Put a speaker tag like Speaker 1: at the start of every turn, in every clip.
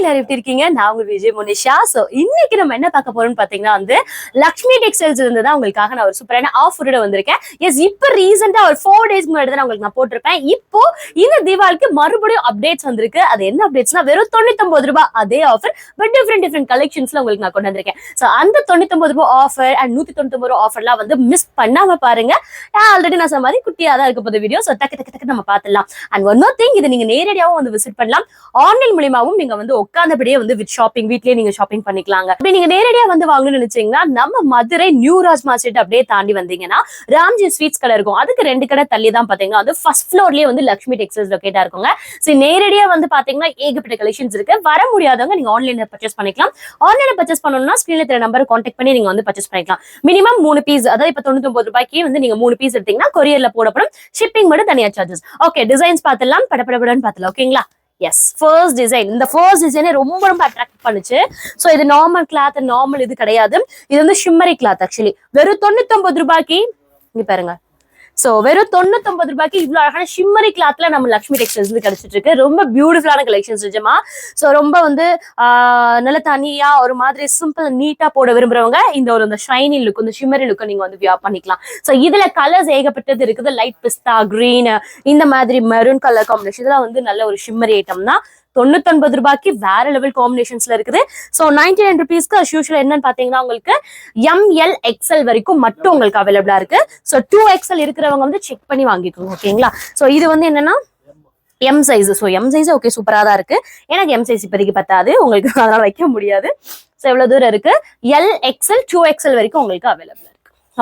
Speaker 1: எல்லாரும் எப்படி இருக்கீங்க? நான் உங்க விஜய் முனிஷா. சோ இன்னைக்கு நம்ம என்ன பார்க்க போறோம்னு பாத்தீங்கன்னா வந்து லக்ஷ்மி டெக்ஸ்டைல்ஸ் இருந்து தான் உங்களுக்காக நான் ஒரு சூப்பரான ஆஃபரோட வந்திருக்கேன். எஸ் இப்போ ரீசெண்டா ஒரு ஃபோர் டேஸ் முன்னாடி தான் உங்களுக்கு நான் போட்டிருப்பேன். இப்போ இந்த தீபாவளிக்கு மறுபடியும் அப்டேட்ஸ் வந்திருக்கு. அது என்ன அப்டேட்ஸ்னா வெறும் தொண்ணூத்தொன்பது ரூபாய் அதே ஆஃபர் பட் டிஃப்ரெண்ட் டிஃப்ரெண்ட் கலெக்ஷன்ஸ்ல உங்களுக்கு நான் கொண்டு வந்திருக்கேன். சோ அந்த தொண்ணூத்தொன்பது ரூபாய் ஆஃபர் அண்ட் நூத்தி தொண்ணூத்தொன்பது ரூபாய் ஆஃபர்லாம் வந்து மிஸ் பண்ணாம பாருங்க. ஆல்ரெடி நான் சொன்ன மாதிரி குட்டியா தான் இருக்க போது வீடியோ சோ டக்கு டக்கு டக்கு நம்ம பாத்துலாம் அண்ட் ஒன் மோர் திங் இது நீங்க நேரடியாகவும் வந்து விசிட் பண்ணலாம். ஆன்லைன் மூலியமாவும் நீங்க வந்து உட்கார்ந்தபடியே வந்து வித் ஷாப்பிங் வீட்லயே நீங்க ஷாப்பிங் பண்ணிக்கலாங்க. அப்படி நீங்க நேரடியா வந்து வாங்கணும்னு நினைச்சீங்கன்னா நம்ம மதுரை நியூ ராஜ் மார்க்கெட் அப்படியே தாண்டி வந்தீங்கன்னா ராம்ஜி ஸ்வீட்ஸ் கடை இருக்கும். அதுக்கு ரெண்டு கடை தள்ளி தான் பாத்தீங்கன்னா வந்து ஃபர்ஸ்ட் ஃப்ளோர்லயே வந்து லக்ஷ்மி டெக்ஸ்டைல்ஸ் லொக்கேட்டா இருக்குங்க. சோ நேரடியா வந்து பாத்தீங்கன்னா ஏகப்பட்ட கலெக்ஷன்ஸ் இருக்கு. வர முடியாதவங்க நீங்க ஆன்லைன்ல பர்ச்சேஸ் பண்ணிக்கலாம். ஆன்லைன்ல பர்ச்சேஸ் பண்ணணும்னா ஸ்கிரீன்ல தெரிய நம்பர் கான்டாக்ட் பண்ணி நீங்க வந்து பர்ச்சேஸ் பண்ணிக்கலாம். மினிமம் மூணு பீஸ் அதாவது இப்ப தொண்ணூத்தி ரூபாய்க்கு வந்து நீங்க மூணு பீஸ் எடுத்தீங்கன்னா கொரியர்ல போடப்படும் ஷிப்பிங் மட்டும் தனியா சார்ஜஸ் ஓகே டிசைன்ஸ் பார்த்துலாம் படப்படப்படன்னு பார்த்துலாம் ஓகேங்களா எஸ் ஃபர்ஸ்ட் டிசைன் இந்த ஃபர்ஸ்ட் டிசைனே ரொம்ப ரொம்ப அட்ராக்ட் பண்ணுச்சு. ஸோ இது நார்மல் கிளாத் நார்மல் இது கிடையாது. இது வந்து ஷிம்மரி கிளாத் ஆக்சுவலி வெறும் தொண்ணூத்தொன்பது ரூபாய்க்கு இங்க பாருங்க. சோ வெறும் தொண்ணூத்தொன்பது ரூபாய்க்கு இவ்வளவு அழகான ஷிம்மரி கிளாத்ல நம்ம லக்ஷ்மி டெக்ஸ்டைல்ஸ் வந்து கிடைச்சிட்டு இருக்கு. ரொம்ப பியூட்டிஃபுல்லான கலெக்ஷன்ஸ் நிஜமா. சோ ரொம்ப வந்து ஆஹ் நல்ல தனியா ஒரு மாதிரி சிம்பிள் நீட்டா போட விரும்புறவங்க இந்த ஒரு இந்த ஷைனி லுக் இந்த ஷிம்மரி லுக்கை நீங்க வந்து வியா பண்ணிக்கலாம். சோ இதுல கலர்ஸ் ஏகப்பட்டது இருக்குது. லைட் பிஸ்தா கிரீன் இந்த மாதிரி மெரூன் கலர் காம்பினேஷன் இதெல்லாம் வந்து நல்ல ஒரு ஷிம்மரி ஐட்டம் தான். தொண்ணூத்தொன்பது ரூபாய்க்கு வேற லெவல் காம்பினேஷன்ஸ்ல இருக்குது. ஸோ நைன்டி நைன் ருபீஸ்க்கு அஸ் யூஷுவல் என்னன்னு பாத்தீங்கன்னா உங்களுக்கு எம்எல் எக்ஸ்எல் வரைக்கும் மட்டும் உங்களுக்கு அவைலபிளா இருக்கு. ஸோ டூ எக்ஸ்எல் இருக்கிறவங்க வந்து செக் பண்ணி வாங்கிக்கோங்க ஓகேங்களா ஸோ இது வந்து என்னன்னா M size so M size okay சூப்பராக தான் இருக்கு. எனக்கு எம் சைஸ் இப்போதைக்கு பத்தாது. உங்களுக்கு அதனால வைக்க முடியாது. ஸோ எவ்வளவு தூரம் இருக்கு? எல் எக்ஸ்எல் டூ எக்ஸ்எல் வரைக்கும் உங்களுக்கு அவைலபிள்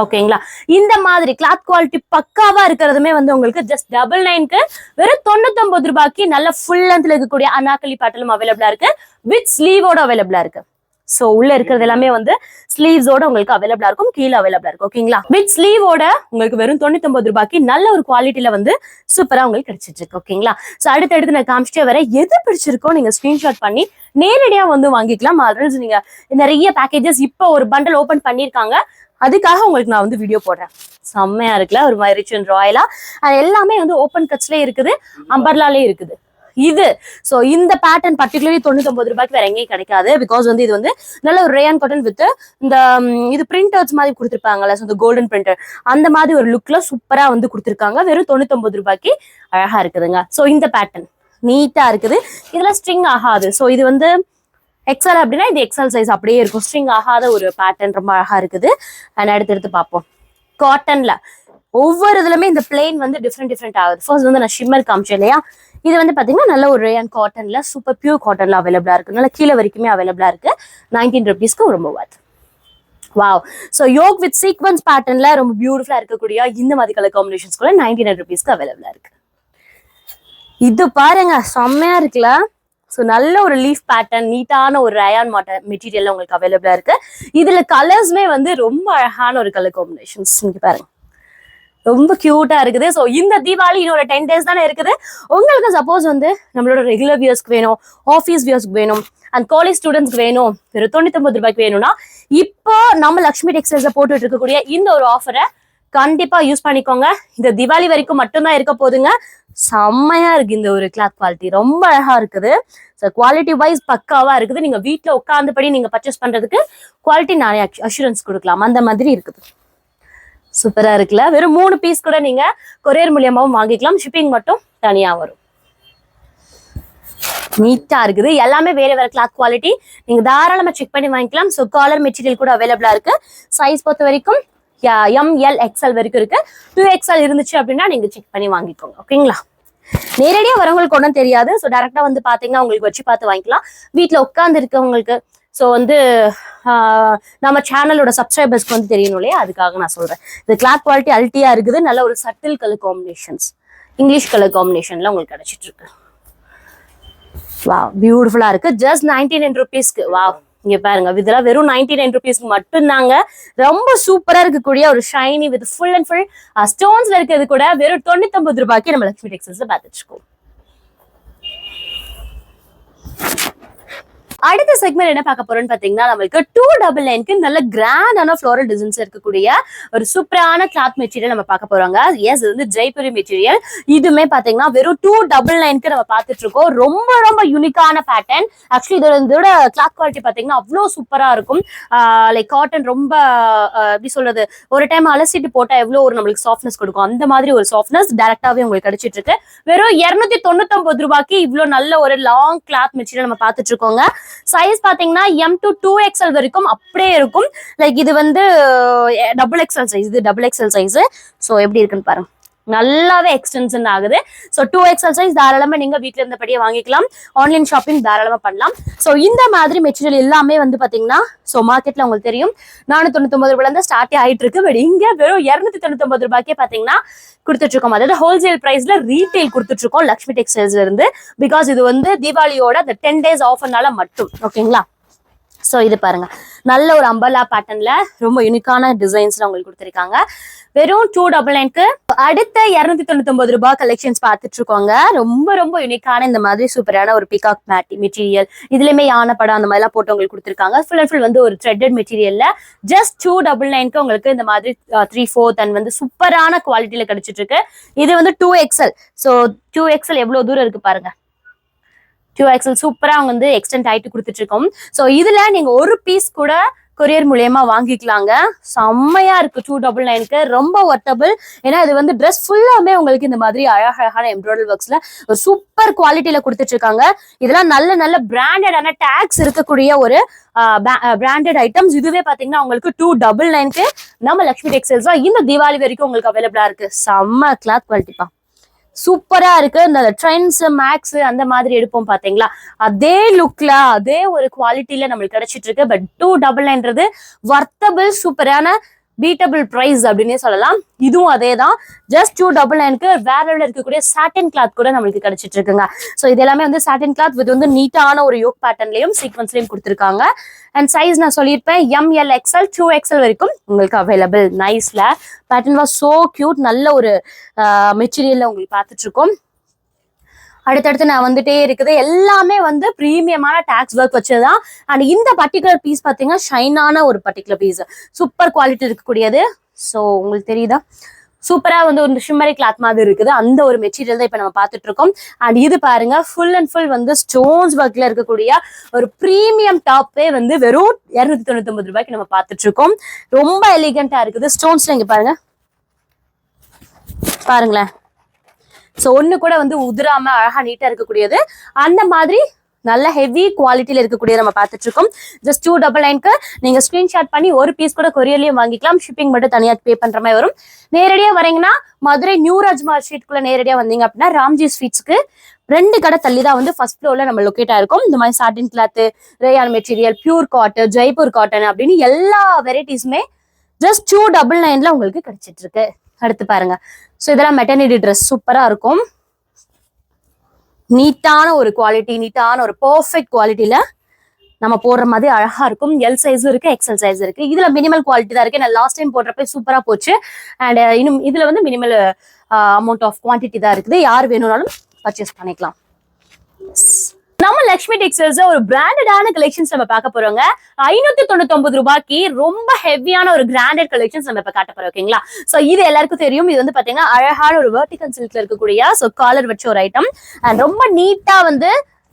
Speaker 1: ஓகேங்களா? இந்த மாதிரி கிளாத் குவாலிட்டி பக்காவா இருக்கிறதுமே வந்து உங்களுக்கு ஜஸ்ட் டபுள் நைன்க்கு வெறும் தொண்ணூத்தொன்பது ரூபாய்க்கு நல்ல ஃபுல் லென்த்ல இருக்கக்கூடிய அனாக்கலி பாட்டலும் அவைலபிளா இருக்கு. வித் ஸ்லீவோட அவைலபிளா இருக்கு. சோ உள்ள இருக்கிறது எல்லாமே வந்து ஸ்லீவ்ஸோட உங்களுக்கு அவைலபிளா இருக்கும். கீழே அவைலபிளா இருக்கும் ஓகேங்களா? வித் ஸ்லீவோட உங்களுக்கு வெறும் தொண்ணூத்தொன்பது ரூபாய்க்கு நல்ல ஒரு குவாலிட்டியில வந்து சூப்பரா உங்களுக்கு கிடைச்சிட்டு இருக்கு. ஓகேங்களா? சோ அடுத்தடுத்து நான் காமிச்சிட்டே வர எது பிடிச்சிருக்கோ நீங்க ஸ்கிரீன்ஷாட் பண்ணி நேரடியா வந்து வாங்கிக்கலாம். ஆல்ரெடி நீங்க நிறைய பேக்கேஜஸ் இப்போ ஒரு பண்டல் ஓபன் பண்ணிருக்காங்க அதுக்காக உங்களுக்கு நான் வந்து வீடியோ போடுறேன். செம்மையா இருக்குல்ல? ஒரு மாதிரி ரிச் அண்ட் ராயலா அது எல்லாமே வந்து ஓப்பன் கட்ஸ்லயே இருக்குது அம்பர்லாலே இருக்குது. இது சோ இந்த பேட்டர்ன் பர்டிகுலர்லி தொண்ணூத்தொன்பது ரூபாய்க்கு வேற எங்கேயும் கிடைக்காது. பிகாஸ் வந்து இது வந்து நல்ல ஒரு ரேயான் காட்டன் வித் இந்த இது பிரிண்டர்ஸ் மாதிரி கொடுத்துருப்பாங்கல்ல? ஸோ இந்த கோல்டன் பிரிண்டர் அந்த மாதிரி ஒரு லுக்ல சூப்பரா வந்து கொடுத்துருக்காங்க. வெறும் தொண்ணூத்தொம்பது ரூபாய்க்கு அழகா இருக்குதுங்க. சோ இந்த பேட்டர்ன் நீட்டா இருக்குது. இதெல்லாம் ஸ்ட்ரிங் ஆகாது. சோ இது வந்து எக்ஸல் அப்படின்னா இது எக்ஸல் சைஸ் அப்படியே இருக்கும். ஸ்ட்ரிங் ஆகாத ஒரு பேட்டர்ன் ரொம்ப அழகா இருக்குது. அண்ட் எடுத்து எடுத்து பார்ப்போம். காட்டன்ல ஒவ்வொரு இதுலயுமே இந்த பிளேன் வந்து டிஃப்ரெண்ட் டிஃப்ரெண்ட் ஆகுது. ஃபர்ஸ்ட் வந்து நான் ஷிம்மர் காமிச்சேன் இல்லையா? இது வந்து பாத்தீங்கன்னா நல்ல ஒரு ரேயன் காட்டன்ல சூப்பர் பியூர் காட்டன்ல அவைலபிளா இருக்கு. நல்ல கீழே வரைக்குமே அவைலபிளா இருக்கு. நைன்டீன் ருபீஸ்க்கு ரொம்ப வாத் வாவ் ஸோ யோக் வித் சீக்வன்ஸ் பேட்டர்ன்ல ரொம்ப பியூட்டிஃபுல்லா இருக்கக்கூடிய இந்த மாதிரி கலர் காம்பினேஷன்ஸ் கூட நைன்டி நைன் ருபீஸ்க்கு அவைலபிளா இருக்கு. இது பாருங்க செம்மையா இருக்குல்ல? ஸோ நல்ல ஒரு லீஃப் பேட்டர்ன் நீட்டான ஒரு ரயான் மாட்ட மெட்டீரியல் உங்களுக்கு அவைலபிளா இருக்கு. இதுல கலர்ஸ்மே வந்து ரொம்ப அழகான ஒரு கலர் காம்பினேஷன்ஸ் இங்க பாருங்க. ரொம்ப கியூட்டா இருக்குது. ஸோ இந்த தீபாவளி இன்னொரு டென் டேஸ் தானே இருக்குது. உங்களுக்கு சப்போஸ் வந்து நம்மளோட ரெகுலர் வியர்ஸ்க்கு வேணும் ஆஃபீஸ் வியர்ஸ்க்கு வேணும் அண்ட் காலேஜ் ஸ்டூடெண்ட்ஸ்க்கு வேணும் ஒரு தொண்ணூத்தொம்பது ரூபாய்க்கு வேணும்னா இப்போ நம்ம லக்ஷ்மி டெக்ஸ்டைல்ஸ்ல போட்டுட்டு இருக்கக்கூடிய இந்த ஒரு ஆஃபரை கண்டிப்பா யூஸ் பண்ணிக்கோங்க. இந்த திவாலி வரைக்கும் மட்டும்தான் இருக்க போதுங்க. செம்மையா இருக்கு இந்த ஒரு கிளாத் குவாலிட்டி ரொம்ப அழகா இருக்குது. ஸோ குவாலிட்டி வைஸ் பக்காவா இருக்குது. நீங்க வீட்டில் உட்காந்தபடி நீங்க பர்ச்சேஸ் பண்றதுக்கு குவாலிட்டி நிறைய அஷூரன்ஸ் கொடுக்கலாம். அந்த மாதிரி இருக்குது. சூப்பரா இருக்குல்ல? வெறும் மூணு பீஸ் கூட நீங்க கொரியர் மூலியமாவும் வாங்கிக்கலாம். ஷிப்பிங் மட்டும் தனியா வரும். நீட்டா இருக்குது. எல்லாமே வேற வேற கிளாத் குவாலிட்டி நீங்க தாராளமா செக் பண்ணி வாங்கிக்கலாம். ஸோ காலர் மெட்டீரியல் கூட அவைலபிளா இருக்கு. சைஸ் பொறுத்த வரைக்கும் எம் எல் எக்ஸ்எல் வரைக்கும் இருக்கு. டூ எக்ஸ்எல் இருந்துச்சு அப்படின்னா நீங்க செக் பண்ணி வாங்கிக்கோங்க ஓகேங்களா? நேரடியா வரவங்களுக்கு ஒன்றும் தெரியாது. ஸோ டேரக்டா வந்து பாத்தீங்கன்னா உங்களுக்கு வச்சு பார்த்து வாங்கிக்கலாம். வீட்டில் உட்கார்ந்து இருக்கவங்களுக்கு ஸோ வந்து நம்ம சேனலோட சப்ஸ்கிரைபர்ஸ்க்கு வந்து தெரியணும் இல்லையா? அதுக்காக நான் சொல்றேன். இந்த கிளாத் குவாலிட்டி அல்ட்டியா இருக்குது. நல்ல ஒரு subtle colour combinations English colour காம்பினேஷன்ல உங்களுக்கு கிடைச்சிட்டு இருக்கு. வா பியூட்டிஃபுல்லா இருக்கு. ஜஸ்ட் நைன்டி நைன் ருபீஸ்க்கு வா இங்க பாருங்க. இதெல்லாம் வெறும் நைன்டி நைன் ருபீஸ்க்கு மட்டும்தாங்க. ரொம்ப சூப்பரா இருக்கக்கூடிய ஒரு shiny with full and full ஸ்டோன்ஸ்ல இருக்கிறது கூட வெறும் தொண்ணூத்தொன்பது ரூபாய்க்கு நம்ம லக்ஷ்மி டெக்ஸ்டைல்ஸ்ல பார்த்துட்டு இருக்கோம் அடுத்த செக்மெண்ட் என்ன பார்க்க போறோம்னு பாத்தீங்கன்னா நம்மளுக்கு டூ டபுள் நைன்க்கு நல்ல கிராண்டான ஃபிளோரல் டிசைன்ஸ் இருக்கக்கூடிய ஒரு சூப்பரான கிளாத் மெட்டீரியல் நம்ம பார்க்க போறோங்க. எஸ் இது வந்து ஜெய்புரி மெட்டீரியல் இதுமே பாத்தீங்கன்னா வெறும் டூ டபுள் நைன்க்கு நம்ம பார்த்துட்டு இருக்கோம். ரொம்ப ரொம்ப யூனிக்கான பேட்டர்ன் ஆக்சுவலி இதோட இதோட கிளாத் குவாலிட்டி பாத்தீங்கன்னா அவ்வளோ சூப்பரா இருக்கும். லைக் காட்டன் ரொம்ப எப்படி சொல்றது ஒரு டைம் அலசிட்டு போட்டா எவ்வளவு ஒரு நம்மளுக்கு சாஃப்ட்னஸ் கொடுக்கும். அந்த மாதிரி ஒரு சாஃப்ட்னஸ் டேரக்டாவே உங்களுக்கு கிடைச்சிட்டு இருக்கு. வெறும் இருநூத்தி தொண்ணூத்தொன்பது ரூபாய்க்கு இவ்வளவு நல்ல ஒரு லாங் கிளாத் மெட்டீரியல் நம்ம பார்த்துட்டு இருக்கோங்க. சைஸ் பாத்தீங்கன்னா எம் டு டூ எக்ஸ்எல் வரைக்கும் அப்படியே இருக்கும். லைக் இது வந்து டபுள் எக்ஸ்எல் சைஸ் இது டபுள் எக்ஸ்எல் சைஸ் ஸோ எப்படி இருக்குன்னு பாருங்க. நல்லாவே எக்ஸ்டென்ஷன் ஆகுது. ஸோ டூ எக்ஸ்எல் சைஸ் தாராளமா நீங்க வீட்ல இருந்தபடியே வாங்கிக்கலாம். ஆன்லைன் ஷாப்பிங் தாராளமா பண்ணலாம். ஸோ இந்த மாதிரி மெட்டீரியல் எல்லாமே வந்து பாத்தீங்கன்னா ஸோ மார்க்கெட்ல உங்களுக்கு தெரியும். நானூற்றி தொண்ணூத்தொம்பது ரூபாயிலேருந்து இருந்து ஆகிட்டு ஆயிட்டு இருக்கு. பட் இங்கே வெறும் இரநூத்தி தொண்ணூத்தொம்பது ரூபாய்க்கே பாத்தீங்கன்னா கொடுத்துட்ருக்கோம். அதாவது ஹோல்சேல் ப்ரைஸில் ரீட்டைல் கொடுத்துட்ருக்கோம் லக்ஷ்மி டெக்ஸ்டைல்ஸ்லேருந்து பிகாஸ் இது வந்து தீபாவளியோட அந்த டென் டேஸ் ஆஃபர்னால மட்டும். ஓகேங்களா ஸோ இது பாருங்க. நல்ல ஒரு அம்பலா பேட்டர்ன்ல ரொம்ப யூனிக்கான டிசைன்ஸ்ல உங்களுக்கு கொடுத்துருக்காங்க. வெறும் டூ டபுள் நைன்க்கு அடுத்த இரநூத்தி தொண்ணூத்தி ஒன்பது ரூபாய் கலெக்ஷன்ஸ் பார்த்துட்டு இருக்கோங்க ரொம்ப ரொம்ப யூனிக்கான இந்த மாதிரி சூப்பரான ஒரு பிகாக் மேட் மெட்டீரியல் இதுலயுமே யானை படம் அந்த மாதிரிலாம் போட்டு உங்களுக்கு கொடுத்துருக்காங்க. ஃபுல் அண்ட் ஃபுல் வந்து ஒரு த்ரெட்டட் மெட்டீரியல்ல ஜஸ்ட் டூ டபுள் நைன்க்கு உங்களுக்கு இந்த மாதிரி த்ரீ ஃபோர்த் அண்ட் வந்து சூப்பரான குவாலிட்டியில கிடைச்சிட்டு இருக்கு இது வந்து two XL so two XL எவ்வளவு தூரம் இருக்கு பாருங்க. டூ எக்ஸல் சூப்பராக அவங்க வந்து எக்ஸ்டெண்ட் ஆயிட்டு கொடுத்துட்ருக்கோம். ஸோ இதுல நீங்க ஒரு பீஸ் கூட கொரியர் மூலியமா வாங்கிக்கலாங்க. செம்மையா இருக்கு. டூ டபுள் நைனுக்கு ரொம்ப ஒர்த்தபிள் ஏன்னா இது வந்து ட்ரெஸ் ஃபுல்லாமே உங்களுக்கு இந்த மாதிரி அழகழகான எம்ப்ராய்டரி ஒர்க்ஸ்ல ஒரு சூப்பர் குவாலிட்டியில கொடுத்துட்டு இருக்காங்க இதெல்லாம் நல்ல நல்ல பிராண்டடான டேக்ஸ் இருக்கக்கூடிய ஒரு பிராண்டட் ஐட்டம்ஸ் இதுவே பாத்தீங்கன்னா உங்களுக்கு டூ டபுள் நைனுக்கு நம்ம லக்ஷ்மி டெக்ஸ்டைல்ஸ் இந்த தீபாவளி வரைக்கும் உங்களுக்கு அவைலபிளா இருக்கு. செம்ம கிளாத் குவாலிட்டிப்பா சூப்பரா இருக்கு. இந்த ட்ரெண்ட்ஸ் மேக்ஸ் அந்த மாதிரி எடுப்போம் பாத்தீங்களா? அதே லுக்ல அதே ஒரு குவாலிட்டியில நம்மளுக்கு கிடைச்சிட்டு இருக்கு. பட் டூ டபுள் நைன்றது வர்த்தபிள் சூப்பரான பீட்டபிள் ப்ரைஸ் அப்படின்னே சொல்லலாம். இதுவும் அதே தான் ஜஸ்ட் டூ டபுள் நைனுக்கு வேற இருக்கக்கூடிய சாட்டன் கிளாத் கூட நம்மளுக்கு கிடைச்சிட்டு இருக்குங்க ஸோ இது எல்லாமே வந்து சாட்டன் கிளாத் இது வந்து நீட்டான ஒரு யோக் பேட்டர்ன்லையும் சீக்வன்ஸ்லையும் கொடுத்துருக்காங்க. அண்ட் சைஸ் நான் சொல்லியிருப்பேன் எம்எல் எக்ஸ்எல் டூ எக்ஸ்எல் வரைக்கும் உங்களுக்கு அவைலபிள் நைஸ்ல பேட்டர்ன் வாஸ் சோ கியூட் நல்ல ஒரு மெட்டீரியலில் உங்களுக்கு பார்த்துட்டு இருக்கோம் அடுத்தடுத்து நான் வந்துட்டே இருக்குது. எல்லாமே வந்து ப்ரீமியமான டேக்ஸ் ஒர்க் வச்சதுதான். அண்ட் இந்த பர்டிகுலர் பீஸ் பார்த்தீங்கன்னா ஷைனான ஒரு பர்டிகுலர் பீஸ் சூப்பர் குவாலிட்டி இருக்கக்கூடியது. ஸோ உங்களுக்கு தெரியுதா? சூப்பரா வந்து ஒரு ஷிம்மரி கிளாத் மாதிரி இருக்குது. அந்த ஒரு மெட்டீரியல் தான் இப்போ நம்ம பார்த்துட்டு இருக்கோம் அண்ட் இது பாருங்க ஃபுல் அண்ட் ஃபுல் வந்து ஸ்டோன்ஸ் ஒர்க்ல இருக்கக்கூடிய ஒரு ப்ரீமியம் டாப்பே வந்து வெறும் இரநூத்தி தொண்ணூத்தி ஒன்பது ரூபாய்க்கு நம்ம பார்த்துட்டு இருக்கோம் ரொம்ப எலிகண்டா இருக்குது. ஸ்டோன்ஸ்ல இங்க பாருங்க. பாருங்களேன். ஸோ ஒன்று கூட வந்து உதிராம அழகா நீட்டா இருக்கக்கூடியது. அந்த மாதிரி நல்ல ஹெவி குவாலிட்டியில இருக்கக்கூடிய நம்ம பார்த்துட்டு இருக்கோம் ஜஸ்ட் டூ டபுள் நைன்க்கு நீங்க ஸ்கிரீன்ஷாட் பண்ணி ஒரு பீஸ் கூட கொரியர்லயும் வாங்கிக்கலாம். ஷிப்பிங் மட்டும் தனியா பே பண்ற மாதிரி வரும். நேரடியா வரீங்கன்னா மதுரை நியூ ராஜ்மா ஸ்ட்ரீட்குள்ள நேரடியா வந்தீங்க அப்படின்னா ராம்ஜி ஸ்வீட்ஸ்க்கு ரெண்டு கடை தள்ளி தான் வந்து ஃபர்ஸ்ட் ஃப்ளோர்ல நம்ம லொக்கேட் ஆயிருக்கும். இந்த மாதிரி satin cloth rayon material pure cotton Jaipur cotton அப்படின்னு எல்லா வெரைட்டிஸுமே ஜஸ்ட் டூ டபுள் நைன்ல உங்களுக்கு கிடைச்சிட்டு இருக்கு அடுத்து பாருங்க. ஸோ இதெல்லாம் மெட்டர்னிட்டி ட்ரெஸ் சூப்பராக இருக்கும். நீட்டான ஒரு குவாலிட்டி நீட்டான ஒரு பர்ஃபெக்ட் குவாலிட்டியில நம்ம போடுற மாதிரி அழகா இருக்கும். எல் சைஸும் இருக்கு எக்ஸல் சைஸ் இருக்கு. இதுல மினிமல் குவாலிட்டி தான் இருக்கு. நான் லாஸ்ட் டைம் போடுறப்ப சூப்பரா போச்சு. அண்ட் uh, இன்னும் இதுல வந்து மினிமல் அமௌண்ட் ஆஃப் குவான்டிட்டி தான் இருக்குது. யார் வேணும்னாலும் பர்ச்சேஸ் பண்ணிக்கலாம். நம்ம லக்ஷ்மி டெக்ஸ்டைல்ஸ் ஒரு பிராண்டடான கலெக்ஷன்ஸ் நம்ம பார்க்க போறோங்க. ஐநூத்தி தொண்ணூத்தி ரூபாய்க்கு ரொம்ப ஹெவியான ஒரு கிராண்டட் கலெக்ஷன்ஸ் நம்ம இப்ப காட்ட போறோம் ஓகேங்களா சோ இது எல்லாருக்கும் தெரியும். இது வந்து பாத்தீங்கன்னா அழகான ஒரு வெர்டிகல் சில்க்ல இருக்கக்கூடிய சோ காலர் வச்ச ஒரு ஐட்டம் அண்ட் ரொம்ப நீட்டா வந்து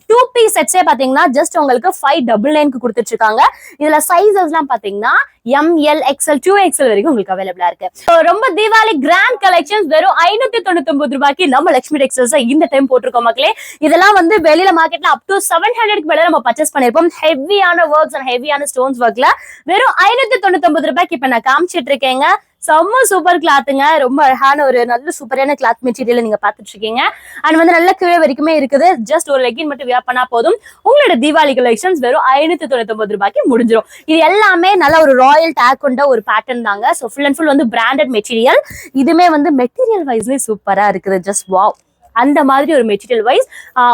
Speaker 1: டூ பீஸ் செட்ஸே பாத்தீங்கன்னா ஜஸ்ட் உங்களுக்கு ஃபைவ் டபுள் நைன்க்கு கொடுத்துட்டு இருக்காங்க. இதுல சைசஸ் எல்லாம் பாத்தீங்கன்னா M L XL two XL வரைக்கும் உங்களுக்கு அவைலபிளா இருக்கு. ரொம்ப தீபாவளி கிராண்ட் கலெக்ஷன்ஸ் வெறும் ஐநூத்தி தொண்ணூத்தி ஒன்பது ரூபாய்க்கு நம்ம லட்சுமி டெக்ஸ்டைல்ஸ் இந்த டைம் போட்டிருக்கோம் மக்களே. இதெல்லாம் வந்து வெளியில மார்க்கெட்ல அப் டு செவன் ஹண்ட்ரட்க்கு மேல நம்ம பர்ச்சேஸ் பண்ணிருப்போம். ஹெவியான ஒர்க்ஸ் அண்ட் ஹெவியான ஸ்டோன்ஸ் ஒர்க்ல வெறும் ஐநூத்தி தொண்ணூத்தி ஒன்பது ரூபாய்க்கு இப்ப நான் காமிச்சிட்டு இருக்கேங்க. செம்ம சூப்பர் கிளாத்துங்க. ரொம்ப அழகான ஒரு நல்ல சூப்பரான கிளாத் மெட்டீரியல் நீங்க பாத்துட்டு இருக்கீங்க அண்ட் வந்து நல்ல கீழே வரைக்குமே இருக்குது. ஜஸ்ட் ஒரு லெகின் மட்டும் வியா பண்ணா போதும். உங்களோட தீபாவளி கலெக்ஷன்ஸ் வெறும் ஐநூத்தி தொண்ணூத்தி ஒன்பது ரூபாய்க்கு முடிஞ்சிடும் இது எல்லாமே நல்ல ஒரு ராயல் டேக் கொண்ட ஒரு பேட்டர்ன் தாங்க. ஸோ ஃபுல் அண்ட் ஃபுல் வந்து பிராண்டட் மெட்டீரியல் இதுமே வந்து மெட்டீரியல் வைஸ்லேயே சூப்பரா இருக்குது. ஜஸ்ட் வாவ் அந்த மாதிரி ஒரு மெட்டீரியல் வைஸ்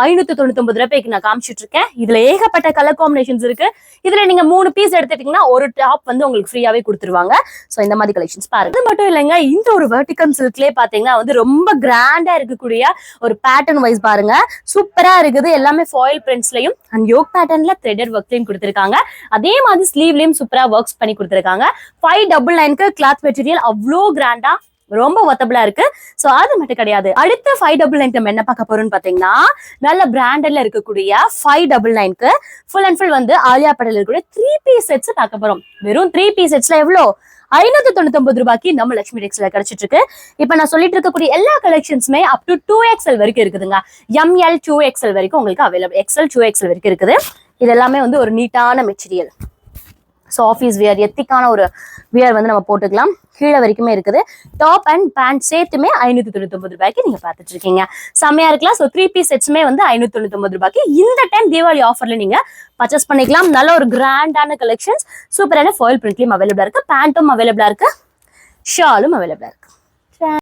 Speaker 1: ஐநூத்தி தொண்ணூத்தி ஒன்பது ரூபாய்க்கு நான் காமிச்சிட்டு இருக்கேன் இதுல ஏகப்பட்ட கலர் காம்பினேஷன்ஸ் இருக்கு. இதுல நீங்க மூணு பீஸ் எடுத்துட்டீங்கன்னா ஒரு டாப் வந்து உங்களுக்கு ஃப்ரீயாவே கொடுத்துருவாங்க. சோ இந்த மாதிரி கலெக்ஷன்ஸ் பாருங்க. அது மட்டும் இல்லைங்க இந்த ஒரு வெர்டிகம் சில்க்லயே பாத்தீங்கன்னா வந்து ரொம்ப கிராண்டா இருக்கக்கூடிய ஒரு பேட்டர்ன் வைஸ் பாருங்க. சூப்பரா இருக்குது. எல்லாமே ஃபாயில் பிரிண்ட்ஸ்லயும் அண்ட் யோக் பேட்டர்ன்ல த்ரெடட் ஒர்க்லயும் கொடுத்துருக்காங்க. அதே மாதிரி ஸ்லீவ்லயும் சூப்பரா ஒர்க்ஸ் பண்ணி கொடுத்துருக்காங்க. ஃபைவ் டபுள் நைனுக்கு கிளாத் மெட்டீரியல் அவ்வளோ கிராண்டா ரொம்ப ஒத்தபிளா இருக்கு. சோ அது மட்டும் கிடையாது. அடுத்த ஃபைவ் டபுள் நைன் நம்ம என்ன பார்க்க போறோம்னு பாத்தீங்கன்னா நல்ல பிராண்டட்ல இருக்கக்கூடிய ஃபைவ் டபுள் நைன்க்கு ஃபுல் அண்ட் ஃபுல் வந்து ஆலியா படல இருக்கக்கூடிய த்ரீ பீஸ் செட்ஸ் பார்க்க போறோம். வெறும் த்ரீ பீஸ் செட்ஸ்ல எவ்வளோ? ஐநூத்தி தொண்ணூத்தி ஒன்பது ரூபாய்க்கு நம்ம லட்சுமி டெக்ஸ்ல கிடைச்சிட்டு இருக்கு இப்ப நான் சொல்லிட்டு இருக்கக்கூடிய எல்லா கலெக்ஷன்ஸுமே அப் டு டூ எக்ஸ்எல் வரைக்கும் இருக்குதுங்க. எம்எல் டூ எக்ஸ்எல் வரைக்கும் உங்களுக்கு அவைலபிள் எக்ஸ்எல் டூ எக்ஸ்எல் வரைக்கும் இருக்குது. இது எல்லாமே வந்து ஒரு நீட்டான மெட்டீரியல் ஸோ ஆஃபீஸ் வியர் எத்திக்கான ஒரு வியர் வந்து நம்ம போட்டுக்கலாம். கீழே வரைக்குமே இருக்குது. டாப் அண்ட் பேண்ட் சேர்த்துமே ஐநூத்தி தொண்ணூத்தொம்பது ரூபாய்க்கு நீங்க பார்த்துட்டு இருக்கீங்க செம்மையா இருக்கலாம். ஸோ த்ரீ பீஸ் செட்ஸுமே வந்து ஐநூற்றி தொண்ணூத்தொம்பது ரூபாய்க்கு இந்த டைம் தீபாவளி ஆஃபர்ல நீங்க பர்ச்சேஸ் பண்ணிக்கலாம். நல்ல ஒரு கிராண்டான கலெக்ஷன்ஸ் சூப்பரான ஃபாயில் பிரிண்ட்லையும் அவைலபிளா இருக்கு. பேண்ட்டும் அவைலபிளா இருக்கு. ஷாலும் அவைலபிளாக இருக்கு.